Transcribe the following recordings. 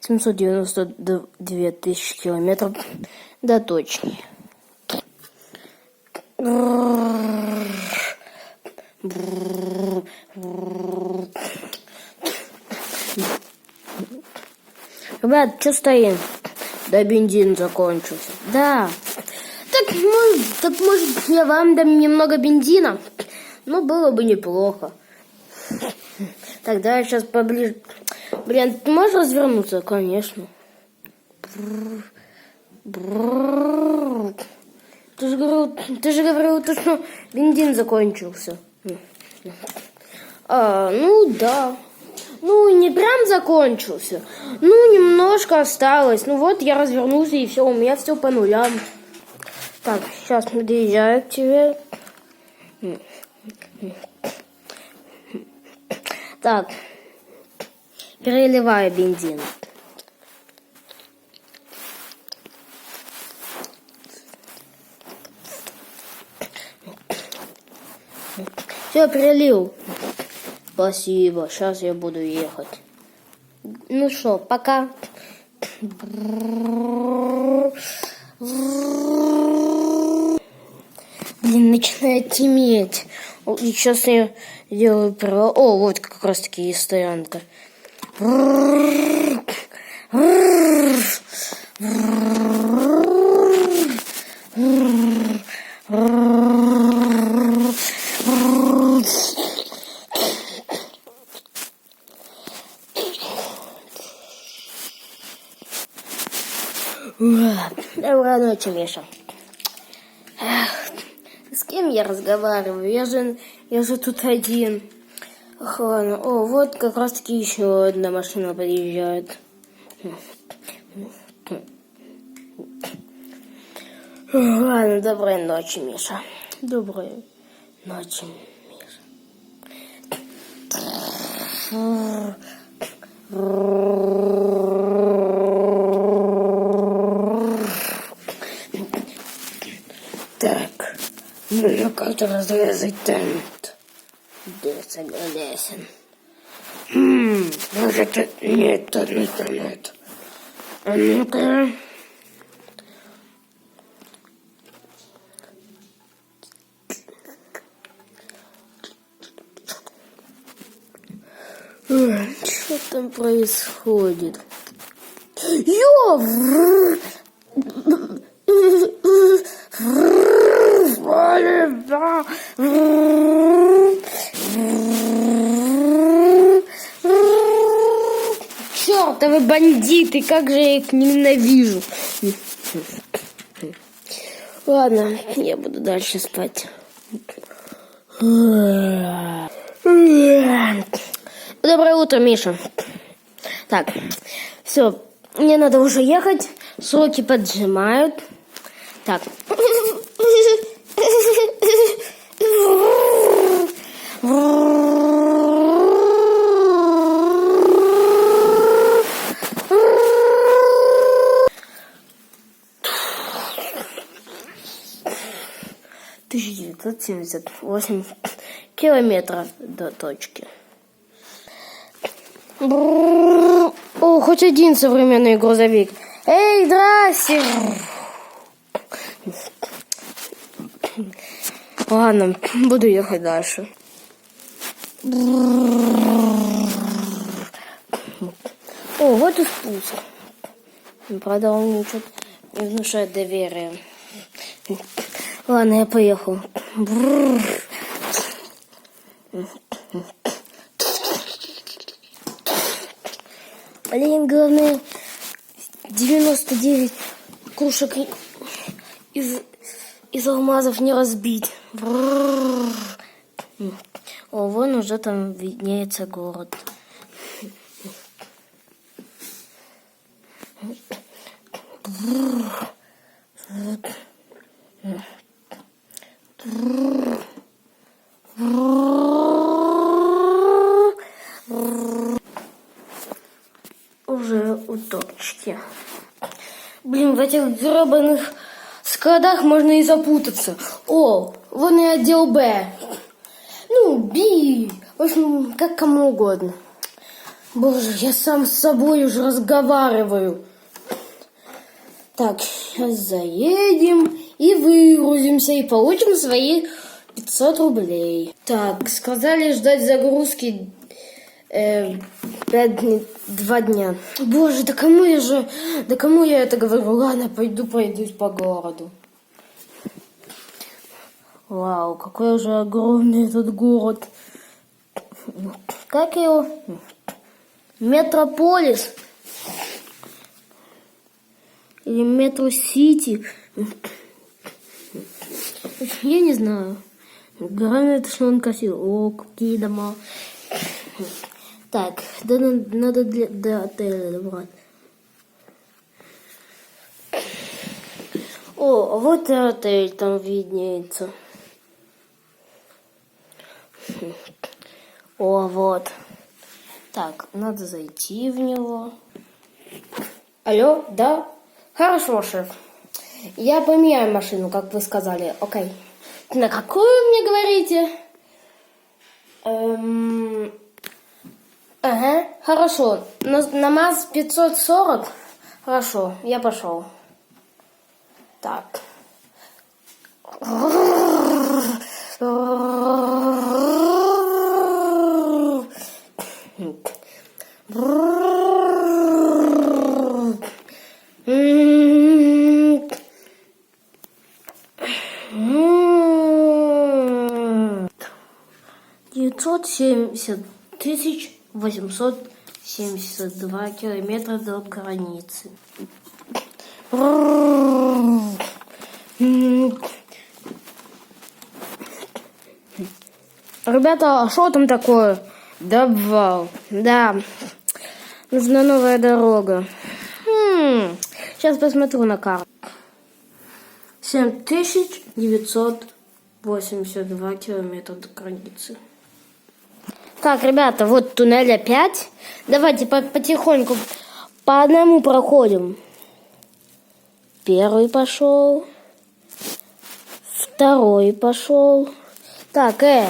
Семьсот девяносто две тысячи километров, да точнее. Ребят, что стоим? Да бензин закончился. Да. Может, так может я вам дам немного бензина? Ну, было бы неплохо. Тогда я сейчас поближе. Блин, ты можешь развернуться? Конечно. Ты же говорил, ты же говорил, то, что бензин закончился. А, ну да. Ну, не прям закончился. Ну, немножко осталось. Ну вот, я развернулся, и все, у меня все по нулям. Так, сейчас подъезжаю к тебе. Так, переливаю бензин. Все, перелил. Спасибо, сейчас я буду ехать. Ну что, пока. Блин, начинает теметь. И сейчас я делаю право. О, вот как раз таки есть стоянка. Доброй ночи, Миша. Эх, с кем я разговариваю? Я же, я же тут один. Ах, ладно. О, вот как раз таки еще одна машина подъезжает. Ладно, доброй ночи, Миша. Доброй ночи, Миша. Так, нужно как-то разрезать тент. Да, согласен. Хм, может, это... Нет, это не нет. А ну-ка... Что там происходит? Ё! Бандиты, как же я их ненавижу. Ладно, я буду дальше спать. Доброе утро, Миша. Так, все, мне надо уже ехать. Сроки поджимают. Так. Тысяча девятьсот семьдесят восемь километров до точки. Бррр. О, хоть один современный грузовик. Эй, здрасте! Ладно, буду ехать дальше. О, вот и спуск. Правда, он что-то не внушает доверия. Ладно, я поехал. Бррр. Блин, главное 99 кружек из, из алмазов не разбить. Бррр. О, вон уже там виднеется город. Уже у точки. Блин, в этих гребаных складах можно и запутаться. О, вон и отдел Б. Ну, Би. В общем, как кому угодно. Боже, я сам с собой уже разговариваю. Так, сейчас заедем и выгрузимся и получим свои 500 рублей. Так, сказали ждать загрузки э, пять дней- два дня. Боже, да кому я же, да кому я это говорю? Ладно, пойду пройдусь по городу. Вау, какой же огромный этот город. Как его? Метрополис. Или Метро-Сити. Я не знаю. Главное, что он красивый. О, какие дома. Так, да, на- надо для, до отеля добрать. О, вот и отель там виднеется. О, вот. Так, надо зайти в него. Алло, да? Хорошо, шеф. Я поменяю машину, как вы сказали. Окей. На какую мне говорите? Эм... Ага, хорошо. На, на МАЗ 540? Хорошо, я пошел. Так. Девятьсот семьдесят тысяч восемьсот семьдесят два километра до границы. Ребята, а что там такое? Да, вау. Да, нужна новая дорога. Хм, сейчас посмотрю на карту. 7982 километра до границы. Так, ребята, вот туннель опять. Давайте по- потихоньку по одному проходим. Первый пошел. Второй пошел. Так, э,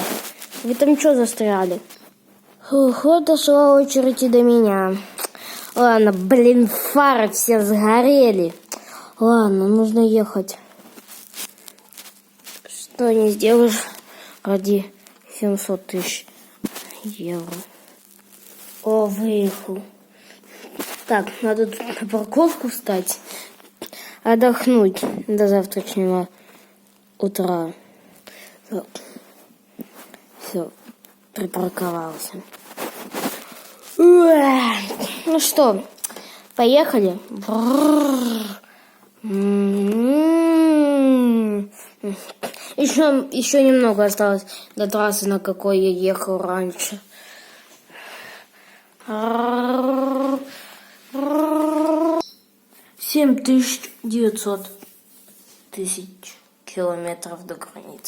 вы там что застряли? Фух, вот дошла очередь и до меня. Ладно, блин, фары все сгорели. Ладно, нужно ехать. Что не сделаешь ради 700 тысяч евро. О, выехал. Так, надо тут на парковку встать, отдохнуть до завтрашнего утра. Все, припарковался. Ну что, поехали? Еще, еще немного осталось до трассы, на какой я ехал раньше. Семь тысяч девятьсот тысяч километров до границы.